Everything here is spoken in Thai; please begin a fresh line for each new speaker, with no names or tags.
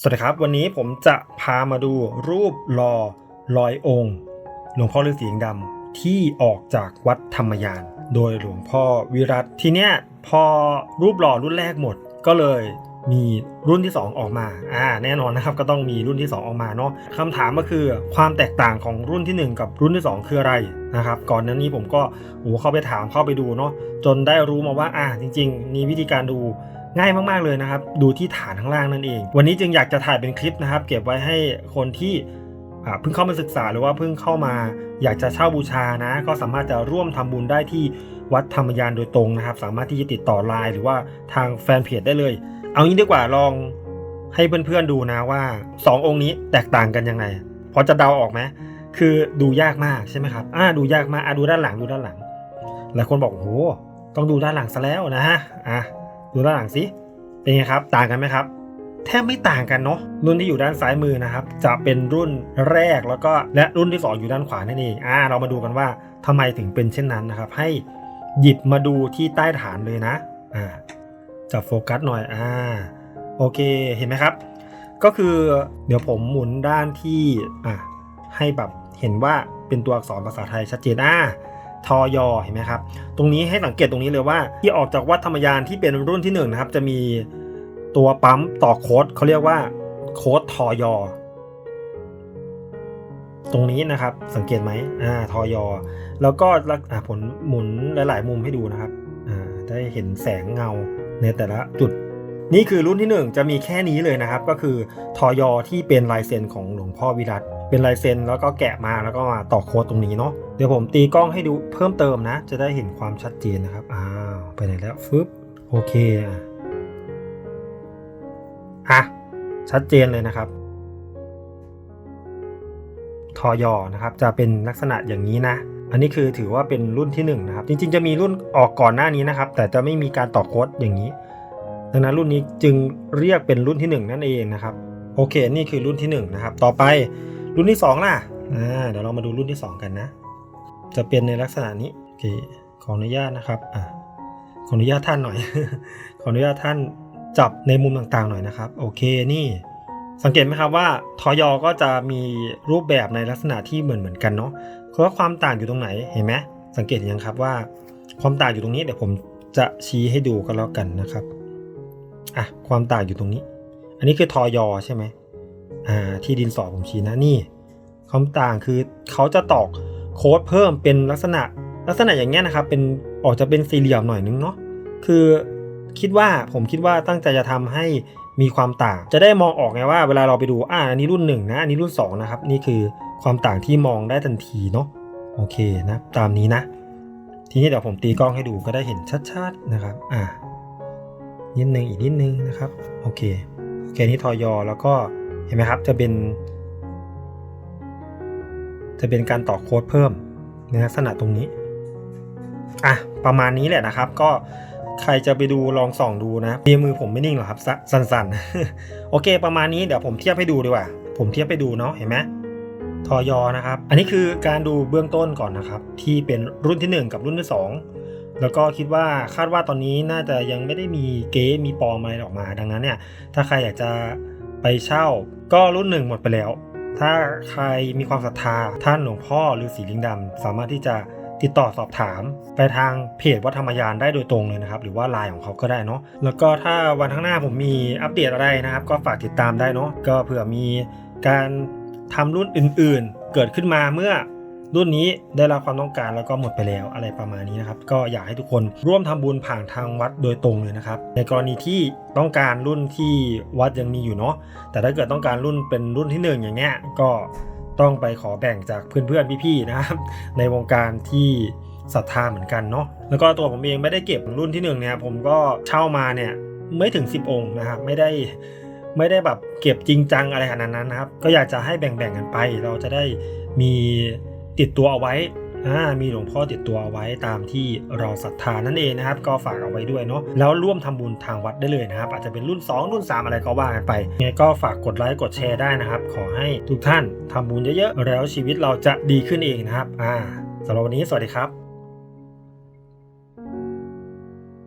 สวัสดีครับ วันนี้ผมจะพามาดูรูปหล่อลอยองค์หลวงพ่อฤาษีงดำที่ออกจากวัดธรรมยาน โดยหลวงพ่อวิรัตทีเนี้ยพอรูปหล่อรุ่นแรกหมดก็เลยมีรุ่นที่ 2 ออกมา อ่า แน่นอนนะครับ ก็ต้องมีรุ่นที่ 2 ออกมาเนาะคำถามก็คือความแตกต่างของรุ่นทีหนึ่1 กับรุ่นที่ 2 คืออะไรนะครับ ก่อนหน้านี้ผมก็โอ้เข้าไปถามเข้าไปดูเนาะ จนได้รู้มาว่า อ่า จริง ๆ มีวิธีการดู ง่ายมากๆเลยนะครับ ดูที่ฐานข้างล่างนั่นเอง วันนี้จึงอยากจะถ่ายเป็นคลิปนะครับ เก็บไว้ให้คนที่เพิ่งเข้ามาศึกษาหรือว่าเพิ่งเข้ามา อยากจะเช่าบูชานะ ก็สามารถจะร่วมทำบุญได้ที่วัดธรรมยานโดยตรงนะครับ สามารถที่จะติดต่อไลน์หรือว่าทางแฟนเพจได้เลย เอางี้ดีกว่าลองให้เพื่อนๆดูนะว่า 2 องค์นี้แตกต่างกันยังไงพอจะเดาออกไหมคือดูยากมากใช่ไหมครับอ่าดูยากมากอะดูด้านหลังดูด้านหลังหลายคนบอกโอ้โหต้องดูด้านหลังซะแล้วนะฮะอะ ดูด้านหลังสิเป็นไงครับ ต่างกันไหมครับ แทบไม่ต่างกันเนาะรุ่นที่อยู่ด้านซ้ายมือนะครับ จะเป็นรุ่นแรกแล้วก็และรุ่นที่ 2 อยู่ด้านขวานั่นเองอ่าเรามาดูกันว่าทำไมถึงเป็นเช่นนั้นนะครับ ให้หยิบมาดูที่ใต้ฐานเลยนะอ่าจับโฟกัสหน่อยอ่าโอเคเห็นไหมครับ ก็คือเดี๋ยวผมหมุนด้านที่อะให้แบบเห็นว่าเป็นตัวอักษรภาษาไทยชัดเจนอ่า ทอยอเห็นไหมครับ ตรงนี้ให้สังเกตตรงนี้เลยว่า ที่ออกจากวัดธรรมยานที่เป็นรุ่นที่1นงนะครับ จะมีตัวปั๊มต่อโค้ดเขาเรียกว่าโค้ดทอยอตรงนี้นะครับสังเกตไหมอ่าทอยอแล้วก็ลักอ่าผลหมุนหลาย ๆ มุมให้ดูนะครับอ่าได้เห็นแสงเงาในแต่ละจุด นี่คือรุ่นที่ 1 จะมีแค่นี้เลยนะครับ ก็คือทอยอที่เป็นลายเซ็นของหลวงพ่อวิรัตเป็นลายเซ็นแล้วก็แกะมาแล้วก็มาต่อโค้ดตรงนี้เนาะเดี๋ยวผมตีกล้องให้ดูเพิ่มเติมนะ จะได้เห็นความชัดเจนนะครับอ้าวไปไหนแล้วฟึบโอเคอะอะชัดเจนเลยนะครับทอยอนะครับจะเป็นลักษณะอย่างนี้นะอันนี้คือถือว่าเป็นรุ่นที่1นะครับจริงๆจะมีรุ่นออกก่อนหน้านี้นะครับแต่จะไม่มีการต่อโค้ดอย่างนี้ ดังนั้นรุ่นนี้จึงเรียกเป็นรุ่นที่ 1 นั่นเองนะครับ โอเค นี่คือรุ่นที่1นะครับ ต่อไปรุ่นที่2ล่ะ อ่า เดี๋ยวเรามาดูรุ่นที่ 2 กันนะ จะเป็นในลักษณะนี้ โอเค ขออนุญาตนะครับ อ่า ขออนุญาตท่านหน่อย ขออนุญาตท่านจับในมุมต่างๆหน่อยนะครับ โอเค นี่ สังเกตไหมครับว่าทอยอก็จะมีรูปแบบในลักษณะที่เหมือนเหมือนกันเนาะเพราะว่าความต่างอยู่ตรงไหน เห็นไหมสังเกตยังครับว่า ความต่างอยู่ตรงนี้ เดี๋ยวผมจะชี้ให้ดูกันแล้วกันนะครับ อะความต่างอยู่ตรงนี้ อันนี้คือทอยอใช่ไหมอ่าที่ดินสอผมชี้นะนี่ความต่างคือเขาจะตอกโค้ดเพิ่มเป็นลักษณะลักษณะอย่างเงี้ยนะครับเป็นออกจะเป็นสี่เหลี่ยมหน่อยนึงเนาะคือคิดว่าผมคิดว่าตั้งใจจะทำให้มีความต่าง จะได้มองออกไงว่าเวลาเราไปดูอ่าอันนี้รุ่นหนึ่งนะอันนี้รุ่นสองนะครับนี่คือความต่างที่มองได้ทันทีเนาะโอเคนะตามนี้นะ ทีนี้เดี๋ยวผมตีกล้องให้ดูก็ได้เห็นชัดๆนะครับ อ่า นิดนึงอีกนิดนึงนะครับโอเคโอเคนี่ทอยอแล้วก็เห็นไหมครับจะเป็น จะเป็นการต่อโค้ดเพิ่มในลักษณะตรงนี้อะประมาณนี้แหละนะครับ ก็ใครจะไปดูลองส่องดูนะมีมือผมไม่นิ่งหรอกครับสั่นๆ โอเค ประมาณนี้เดี๋ยวผมเทียบให้ดูดีกว่า ผมเทียบให้ดูเนาะเห็นไหมทอยอนะครับ อันนี้คือการดูเบื้องต้นก่อนนะครับ ที่เป็นรุ่นที่ 1 กับรุ่นที่ 2 แล้วก็คิดว่าคาดว่าตอนนี้น่าจะยังไม่ได้มีเก๊มีปลอมอะไรออกมา ดังนั้นเนี่ยถ้าใครอยากจะไปเช่า ก็รุ่นหนึ่งหมดไปแล้ว ถ้าใครมีความศรัทธาท่านหลวงพ่อหรือสีลิงดำสามารถที่จะติดต่อสอบถาม ไปทางเพจวัดธรรมยานได้โดยตรงเลยนะครับ หรือว่าไลน์ของเขาก็ได้เนาะแล้วก็ถ้าวันข้างหน้าผมมีอัปเดตอะไรนะครับ ก็ฝากติดตามได้เนาะก็เผื่อมีการทำรุ่นอื่น ๆ เกิดขึ้นมาเมื่อ รุ่นนี้ได้รับความต้องการแล้วก็หมดไปแล้วอะไรประมาณนี้นะครับ ก็อยากให้ทุกคนร่วมทำบุญผ่านทางวัดโดยตรงเลยนะครับ ในกรณีที่ต้องการรุ่นที่วัดยังมีอยู่เนาะแต่ถ้าเกิดต้องการรุ่นเป็นรุ่นที่ 1 อย่างเงี้ยก็ต้องไปขอแบ่งจากเพื่อนๆพี่ๆนะครับ ในวงการที่ศรัทธาเหมือนกันเนาะแล้วก็ตัวผมเองไม่ได้เก็บรุ่นที่1เนี่ยผมก็เช่ามาเนี่ยไม่ถึง 10 องค์นะครับ ไม่ได้ไม่ได้แบบเก็บจริงจังอะไรขนาดนั้นนะครับ ก็อยากจะให้แบ่งๆกันไป เราจะได้มี ติดตัวเอาไว้อ่ามีหลวงพ่อติดตัวเอาไว้ตามที่เราศรัทธานั่นเองนะครับ ก็ฝากเอาไว้ด้วยเนาะแล้วร่วมทำบุญทางวัดได้เลยนะครับ อาจจะเป็นรุ่น 2 รุ่น 3 อะไรก็ว่ากันไปงไงก็ฝากกดไลค์กดแชร์ได้นะครับ ขอให้ทุกท่านทำบุญเยอะๆแล้วชีวิตเราจะดีขึ้นเองนะครับอ่าสำหรับวันนี้สวัสดีครับ